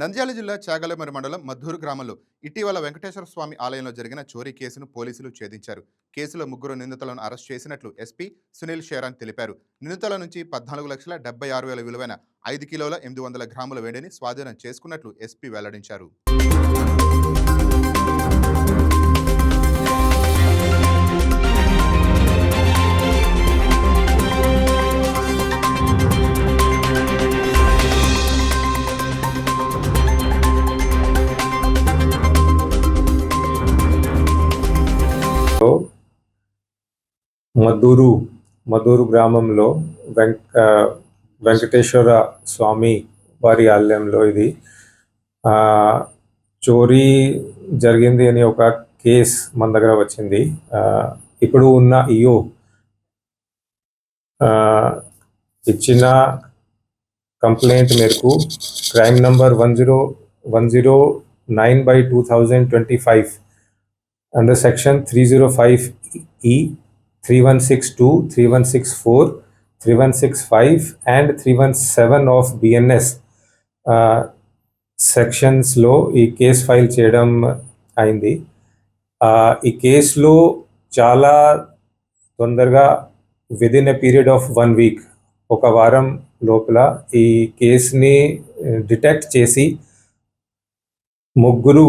నంద్యాల జిల్లా చాగలమరి మండలం మద్దూరు గ్రామంలో ఇటీవల వెంకటేశ్వర స్వామి ఆలయంలో జరిగిన చోరీ కేసును పోలీసులు ఛేదించారు. కేసులో ముగ్గురు నిందితులను అరెస్ట్ చేసినట్లు ఎస్పీ సునీల్ షేరాన్ తెలిపారు. నిందితుల నుంచి పద్నాలుగు లక్షల డెబ్బై ఆరు వేల విలువైన ఐదు కిలోల ఎనిమిది వందల గ్రాముల వేడిని స్వాధీనం చేసుకున్నట్లు ఎస్పీ వెల్లడించారు. మధూరు మధూరు గ్రామంలో వెంక వెంకటేశ్వర స్వామి వారి ఆలయంలో ఇది. చోరీ జరిగింది అని ఒక కేస్ మన దగ్గర వచ్చింది. ఇప్పుడు ఉన్న ఇయో ఇచ్చిన కంప్లైంట్ మేరకు crime number one zero one zero nine by two thousand twenty five under section three zero five E three one six two three one six four three one six five and three one seven of BNS సెక్షన్స్లో ఈ case file చేయడం అయింది. ఈ కేసులో చాలా తొందరగా within a period of one week ఒక వారం లోపల ఈ కేసుని డిటెక్ట్ చేసి ముగ్గురు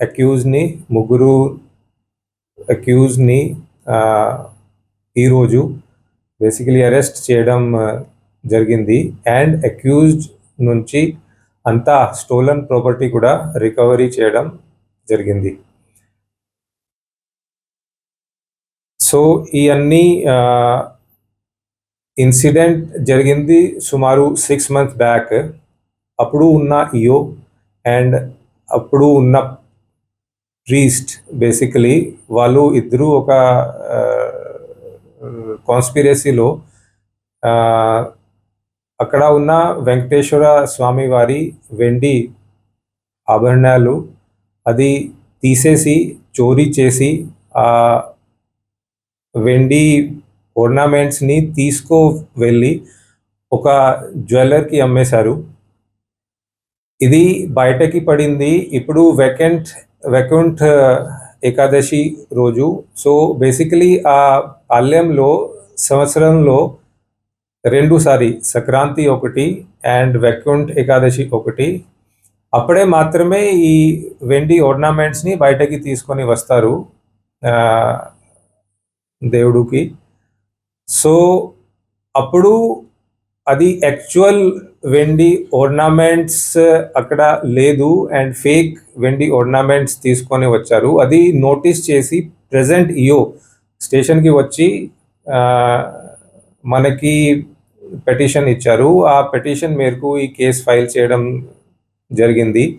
అక్యూజ్ని ముగ్గురు అక్యూజ్ని ఈరోజు బేసికలీ అరెస్ట్ చేయడం జరిగింది. అండ్ అక్యూజ్డ్ నుంచి అంతా స్టోలన్ ప్రాపర్టీ కూడా రికవరీ చేయడం జరిగింది. సో ఈ అన్ని ఇన్సిడెంట్ జరిగింది సుమారు సిక్స్ మంత్స్ బ్యాక్ అప్పుడు ఉన్న ఇయో అండ్ అప్పుడు ఉన్న ప్రీస్ట్ బేసికలీ వాళ్ళు ఇద్దరు ఒక కాన్స్పిరసీలో అక్కడ ఉన్న వెంకటేశ్వర స్వామి వారి వెండి ఆభరణాలు అది తీసేసి చోరీ చేసి ఆ వెండి ornaments-ని తీసుకో వెళ్ళి ఒక జ్యువెలర్కి అమ్మేశారు. ఇది బయటకి పడింది. ఇప్పుడు వెకెంట్ వెకెంట్ ఏకాదశి రోజు. సో బేసికలీ ఆ ఆలయంలో సంవత్సరంలో రెండుసారి సంక్రాంతి ఒకటి అండ్ వెకుంఠ్ ఏకాదశి ఒకటి. అప్పుడే మాత్రమే ఈ వెండి ఆర్నమెంట్స్ని బయటకి తీసుకొని వస్తారు దేవుడికి. సో అప్పుడు అది యాక్చువల్ వెండి ornaments uh, అక్కడ లేదు అండ్ ఫేక్ వెండి ornaments తీసుకొని వచ్చారు. అది నోటీస్ చేసి ప్రజెంట్ ఇయో స్టేషన్కి వచ్చి మనకి పెటిషన్ ఇచ్చారు. ఆ పెటిషన్ మేరకు ఈ కేసు ఫైల్ చేయడం జరిగింది.